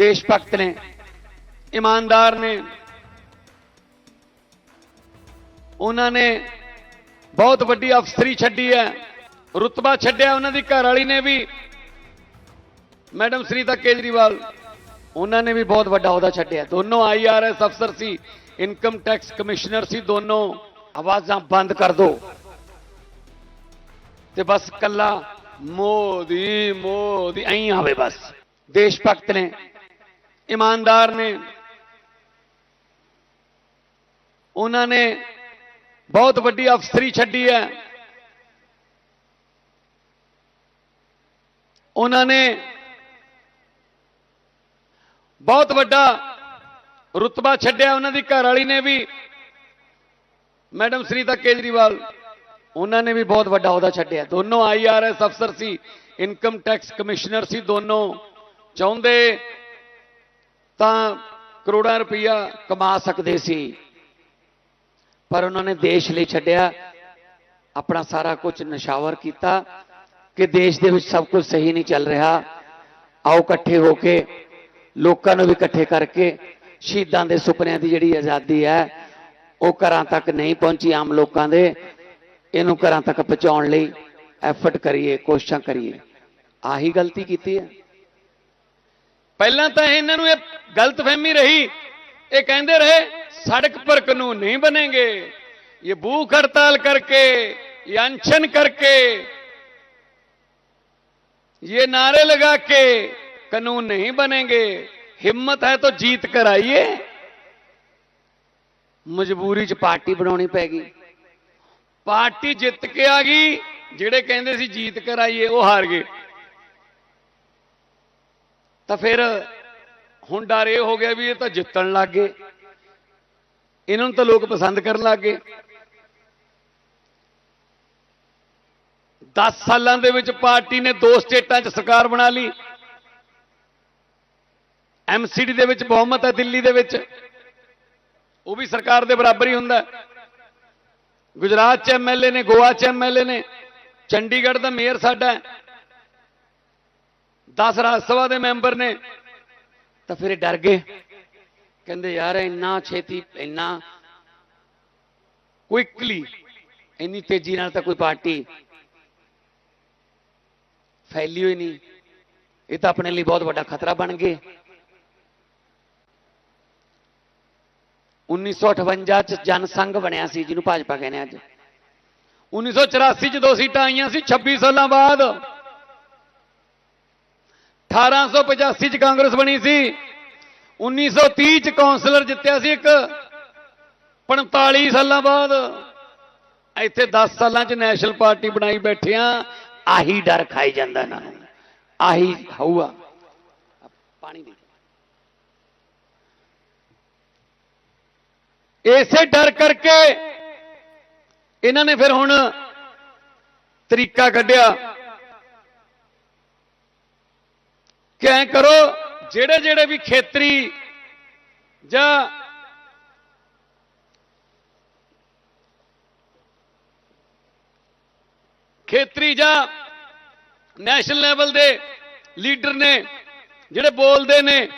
ਦੇਸ਼ ਭਗਤ ਨੇ ਇਮਾਨਦਾਰ ਨੇ ਉਹਨਾਂ ਨੇ ਬਹੁਤ ਵੱਡੀ ਅਫਸਰੀ ਛੱਡੀ ਹੈ ਰੁਤਬਾ ਛੱਡਿਆ ਉਹਨਾਂ ਦੀ ਘਰ ਵਾਲੀ ਨੇ ਵੀ ਮੈਡਮ ਸੁਨੀਤਾ ਕੇਜਰੀਵਾਲ ਉਹਨਾਂ ਨੇ ਵੀ ਬਹੁਤ ਵੱਡਾ ਅਹੁਦਾ ਛੱਡਿਆ ਦੋਨੋਂ ਆਈਆਰਐਸ ਅਫਸਰ ਸੀ ਇਨਕਮ ਟੈਕਸ ਕਮਿਸ਼ਨਰ ਸੀ ਦੋਨੋਂ ਆਵਾਜ਼ਾਂ ਬੰਦ ਕਰ ਦੋ ਤੇ ਬਸ ਕੱਲਾ ਮੋਦੀ ਮੋਦੀ ਐਂ ਆਵੇ ਬਸ ਦੇਸ਼ ਭਗਤ ਨੇ ਇਮਾਨਦਾਰ ਨੇ। ਉਹਨਾਂ ਨੇ ਬਹੁਤ ਵੱਡੀ ਅਫਸਰੀ ਛੱਡੀ ਹੈ। ਉਹਨਾਂ ਨੇ ਬਹੁਤ ਵੱਡਾ ਰੁਤਬਾ ਛੱਡਿਆ। ਉਹਨਾਂ ਦੀ ਘਰ ਵਾਲੀ ਨੇ ਵੀ, ਮੈਡਮ ਸ੍ਰੀਤਾ ਕੇਜਰੀਵਾਲ, ਉਹਨਾਂ ਨੇ ਵੀ ਬਹੁਤ ਵੱਡਾ ਅਹੁਦਾ ਛੱਡਿਆ। ਦੋਨੋਂ ਆਈਆਰਐਸ ਅਫਸਰ ਸੀ, ਇਨਕਮ ਟੈਕਸ ਕਮਿਸ਼ਨਰ ਸੀ ਦੋਨੋਂ। ਚਾਹੁੰਦੇ ਤਾਂ ਕਰੋੜਾਂ ਰੁਪਈਆ ਕਮਾ ਸਕਦੇ ਸੀ। ਪਰ ਉਹਨਾਂ ਨੇ ਦੇਸ਼ ਲਈ ਛੱਡਿਆ। ਆਪਣਾ ਸਾਰਾ ਕੁਝ ਨਸ਼ਾਵਰ ਕੀਤਾ ਕਿ ਦੇਸ਼ ਦੇ ਵਿੱਚ ਸਭ ਕੁਝ ਸਹੀ ਨਹੀਂ ਚੱਲ ਰਿਹਾ। ਆਓ ਇਕੱਠੇ ਹੋ ਕੇ, ਲੋਕਾਂ ਨੂੰ ਵੀ ਇਕੱਠੇ ਕਰਕੇ, ਸ਼ਹੀਦਾਂ ਦੇ ਸੁਪਨਿਆਂ ਦੀ ਜਿਹੜੀ ਆਜ਼ਾਦੀ ਹੈ, ਉਹ ਘਰਾਂ ਤੱਕ ਨਹੀਂ ਪਹੁੰਚੀ ਆਮ ਲੋਕਾਂ ਦੇ। ਇਹਨੂੰ ਘਰਾਂ ਤੱਕ ਪਹੁੰਚਾਉਣ ਲਈ ਐਫਰਟ ਕਰੀਏ, ਕੋਸ਼ਿਸ਼ਾਂ ਕਰੀਏ। ਆਹੀ ਗਲਤੀ ਕੀਤੀ ਹੈ। ਪਹਿਲਾਂ ਤਾਂ ਇਹਨਾਂ ਨੂੰ ਇਹ ਗਲਤਫਹਿਮੀ ਰਹੀ ਇਹ ਕਹਿੰਦੇ ਰਹੇ सड़क पर कानून नहीं बनेंगे ये भूख हड़ताल करके ये अनशन करके ये नारे लगा के कानून नहीं बनेंगे हिम्मत है तो जीत कर आइए ਮਜਬੂਰੀ 'ਚ ਪਾਰਟੀ ਬਣਾਉਣੀ ਪੈ ਗਈ ਪਾਰਟੀ ਜਿੱਤ ਕੇ ਆ ਗਈ ਜਿਹੜੇ ਕਹਿੰਦੇ ਸੀ ਜੀਤ ਕਰ ਆਈਏ ਉਹ ਹਾਰ ਗਏ ਤਾਂ ਫਿਰ ਹੁਣ ਡਰ ਇਹ ਹੋ ਗਿਆ ਵੀ ਇਹ ਤਾਂ ਜਿੱਤਣ ਲੱਗ। ਗਏ ਇਹਨਾਂ ਨੂੰ ਤਾਂ ਲੋਕ ਪਸੰਦ ਕਰਨ ਲੱਗ। ਗਏ 10 ਸਾਲਾਂ ਦੇ ਵਿੱਚ ਪਾਰਟੀ ਨੇ ਦੋ ਸਟੇਟਾਂ 'ਚ ਸਰਕਾਰ ਬਣਾ ਲਈ। ਐਮਸੀਡੀ ਦੇ ਵਿੱਚ ਬਹੁਮਤ ਹੈ ਦਿੱਲੀ ਦੇ ਵਿੱਚ। ਉਹ ਵੀ ਸਰਕਾਰ ਦੇ ਬਰਾਬਰ ਹੀ ਹੁੰਦਾ। ਗੁਜਰਾਤ 'ਚ ਐਮਐਲਏ ਨੇ, ਗੋਆ 'ਚ ਐਮਐਲਏ ਨੇ, ਚੰਡੀਗੜ੍ਹ ਦਾ ਮੇਅਰ ਸਾਡਾ 10 ਰਾਜ ਸਭਾ ਦੇ ਮੈਂਬਰ ਨੇ, ਤਾਂ ਫਿਰ ਡਰ ਗਏ। ਕਹਿੰਦੇ ਯਾਰ ਇੰਨਾ ਛੇਤੀ, ਇੰਨਾ ਕੁਇਕਲੀ ਇੰਨੀ ਤੇਜ਼ੀ ਨਾਲ ਤਾਂ ਕੋਈ ਪਾਰਟੀ ਫੈਲੀ ਹੋਈ ਨਹੀਂ। ਇਹ ਤਾਂ ਆਪਣੇ ਲਈ ਬਹੁਤ ਵੱਡਾ ਖਤਰਾ ਬਣ ਗਏ। 1958 ਚ ਜਨਸੰਘ ਬਣਿਆ ਸੀ, ਜਿਹਨੂੰ ਭਾਜਪਾ ਕਹਿੰਦੇ ਅੱਜ। 1984 ਚ ਦੋ ਸੀਟਾਂ ਆਈਆਂ ਸੀ 26 ਸਾਲਾਂ ਬਾਅਦ 1885 ਚ ਕਾਂਗਰਸ ਬਣੀ ਸੀ। 1930 ਚ ਕੌਂਸਲਰ ਜਿੱਤਿਆ ਸੀ ਇੱਕ। 45 ਸਾਲਾਂ ਬਾਅਦ ਇੱਥੇ 10 ਸਾਲਾਂ ਚ ਨੈਸ਼ਨਲ ਪਾਰਟੀ ਬਣਾਈ ਬੈਠੇ ਆ। ਆਹੀ ਡਰ ਖਾਈ ਜਾਂਦਾ ਇਹਨਾਂ ਨੂੰ। ਆਹੀ ਹਊਆ। ਪਾਣੀ ਦੇ ਇਸੇ ਡਰ ਕਰਕੇ ਇਹਨਾਂ ਨੇ ਫਿਰ ਹੁਣ ਤਰੀਕਾ ਕੱਢਿਆ। ਕਿ ਐਂ ਕਰੋ? ਜਿਹੜੇ ਜਿਹੜੇ ਵੀ ਖੇਤਰੀ ਜਾਂ ਖੇਤਰੀ ਜਾਂ ਨੈਸ਼ਨਲ ਲੈਵਲ ਦੇ ਲੀਡਰ ਨੇ, ਜਿਹੜੇ ਬੋਲਦੇ ਨੇ,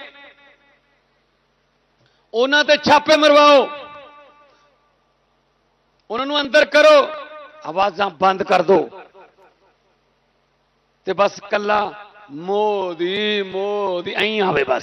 ਉਹਨਾਂ ਤੇ ਛਾਪੇ ਮਰਵਾਓ। ਉਹਨਾਂ ਨੂੰ ਅੰਦਰ ਕਰੋ, ਆਵਾਜ਼ਾਂ ਬੰਦ ਕਰ ਦਿਓ ਤੇ ਬਸ ਕੱਲਾ ਮੋਦੀ ਮੋਦੀ ਐਂ ਆਵੇ ਬਸ।